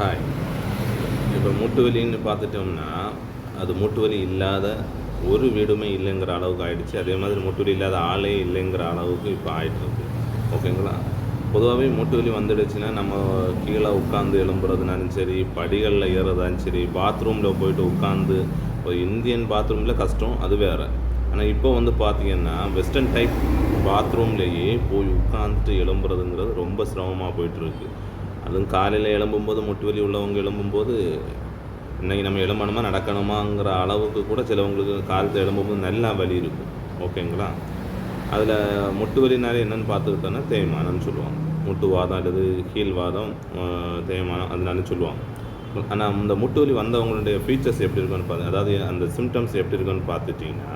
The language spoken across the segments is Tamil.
ஹாய். இப்போ மூட்டு வலின்னு பார்த்துட்டோம்னா அது மூட்டு வலி இல்லாத ஒரு வீடுமே இல்லைங்கிற அளவுக்கு ஆயிடுச்சு. அதே மாதிரி மூட்டு வலி இல்லாத ஆளே இல்லைங்கிற அளவுக்கு இப்போ ஆகிட்டுருக்கு ஓகேங்களா? பொதுவாகவே மூட்டு வலி வந்துடுச்சுன்னா நம்ம கீழே உட்காந்து எழும்புறதுனாலும் சரி படிகளில் ஏறுறதாலும் சரி பாத்ரூமில் போயிட்டு உட்காந்து இப்போ இந்தியன் பாத்ரூமில் கஷ்டம் அது வேறு. ஆனால் இப்போ வந்து பார்த்தீங்கன்னா வெஸ்டர்ன் டைப் பாத்ரூம்லேயே போய் உட்காந்துட்டு எழும்புறதுங்கிறது ரொம்ப சிரமமாக போயிட்டுருக்கு அதுவும் காலையில் எழும்பும்போது முட்டு வலி உள்ளவங்க எழும்பும்போது இன்றைக்கி நம்ம எழும்பணுமா நடக்கணுமாங்கிற அளவுக்கு கூட சிலவங்களுக்கு காலத்தில் எழும்பும்போது நல்லா வலி இருக்கும். ஓகேங்களா? அதில் முட்டு வலினாலே என்னென்னு பார்த்துக்கிட்டோன்னா தேய்மானம்னு சொல்லுவாங்க. முட்டு வாதம் அல்லது கீழ் வாதம் தேய்மானம் அதனால சொல்லுவாங்க. ஆனால் இந்த முட்டு வலி வந்தவங்களுடைய ஃபீச்சர்ஸ் எப்படி இருக்குன்னு பார்த்து அதாவது அந்த சிம்டம்ஸ் எப்படி இருக்குன்னு பார்த்துட்டிங்கன்னா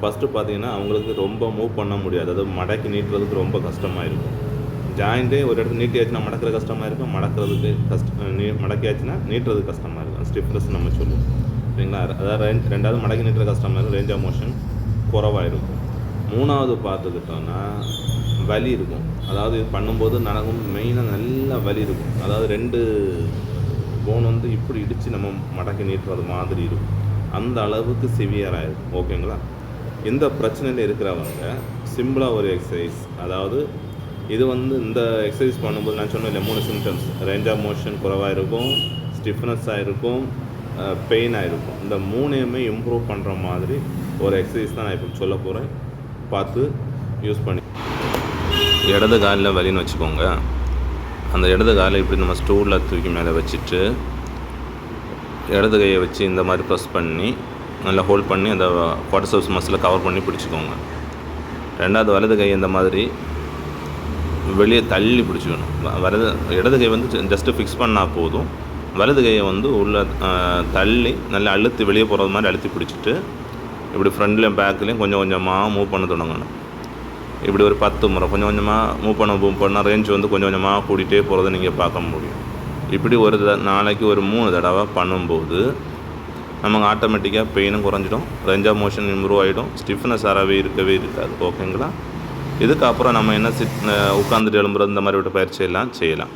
ஃபஸ்ட்டு பார்த்தீங்கன்னா அவங்களுக்கு ரொம்ப மூவ் பண்ண முடியாது. அதாவது மடக்கி நீட்டுறதுக்கு ரொம்ப கஷ்டமாக இருக்கும் ஜாயிண்ட்டே ஒரு இடத்துல நீட்டியாச்சுன்னா மடக்கிற கஷ்டமாக இருக்கும். மடக்கிறதுக்கு கஷ்டம் நீ மடக்கியாச்சுன்னா நீட்டுறது கஷ்டமாக இருக்கும். ஸ்டிஃப்னஸ் நம்ம சொல்லுவோம். சரிங்களா? அதாவது ரெண்டு ரெண்டாவது மடக்கி நீட்டுற கஷ்டமாக இருக்கும். ரேஞ்ச் ஆஃப் மோஷன் குறவாக இருக்கும் மூணாவது பார்த்துக்கிட்டோன்னா வலி இருக்கும். அதாவது இது பண்ணும்போது நடக்கும் மெயினாக நல்லா வலி இருக்கும். அதாவது ரெண்டு போன் வந்து இப்படி இடித்து நம்ம மடக்கி நீட்டுறது மாதிரி இருக்கும். அந்த அளவுக்கு சிவியராக இருக்கும் ஓகேங்களா இந்த பிரச்சனையில் இருக்கிறவங்க சிம்பிளாக ஒரு எக்ஸசைஸ் அதாவது இது வந்து இந்த எக்ஸசைஸ் பண்ணும்போது நான் சொன்னேன் மூணு சிம்டம்ஸ் ரேஞ்ச் ஆஃப் மோஷன் குறைவாக இருக்கும் ஸ்டிஃப்னஸ்ஸாக இருக்கும் பெயினாக இருக்கும் இந்த மூணையுமே இம்ப்ரூவ் பண்ணுற மாதிரி ஒரு எக்ஸசைஸ் தான் நான் இப்போ சொல்ல போகிறேன் பார்த்து யூஸ் பண்ணி இடது காலில் வலின்னு வச்சுக்கோங்க. அந்த இடது காலை இப்படி நம்ம ஸ்டூலில் தூக்கி மேலே வச்சுட்டு இடது கையை வச்சு இந்த மாதிரி ப்ரெஸ் பண்ணி நல்லா ஹோல்ட் பண்ணி அந்த குவாட்டர்சப்ஸ் மசிலை கவர் பண்ணி பிடிச்சிக்கோங்க. ரெண்டாவது வலது கை இந்த மாதிரி வெளியே தள்ளி பிடிச்சிக்கணும். வரது வலது இடது கை வந்து ஜஸ்ட்டு ஃபிக்ஸ் பண்ணால் போதும். வலது கையை வந்து உள்ளே தள்ளி நல்லா அழுத்தி வெளியே போகிறது மாதிரி அழுத்தி பிடிச்சிட்டு இப்படி ஃப்ரண்ட்லேயும் பேக்லேயும் கொஞ்சம் கொஞ்சமாக மூவ் பண்ண தொடங்கணும். இப்படி ஒரு பத்து முறை கொஞ்சம் கொஞ்சமாக மூவ் பண்ண மூவ் பண்ண ரேஞ்ச் வந்து கொஞ்சம் கொஞ்சமாக கூட்டிகிட்டே போகிறத நீங்கள் பார்க்க முடியும். இப்படி ஒரு த- நாளைக்கு ஒரு மூணு தடவை பண்ணும்போது நமக்கு ஆட்டோமேட்டிக்காக பெயினும் குறைஞ்சிடும். ரேஞ்ச் ஆஃப் மோஷன் இம்ப்ரூவ் ஆகிடும் ஸ்டிஃப்னஸ் அறவே இருக்கவே இருக்காது. ஓகேங்களா இதுக்கப்புறம் நம்ம என்ன சிட் உட்காந்துட்டு எழும்புறது இந்த மாதிரி விட்டு பயிற்சி எல்லாம் செய்யலாம்.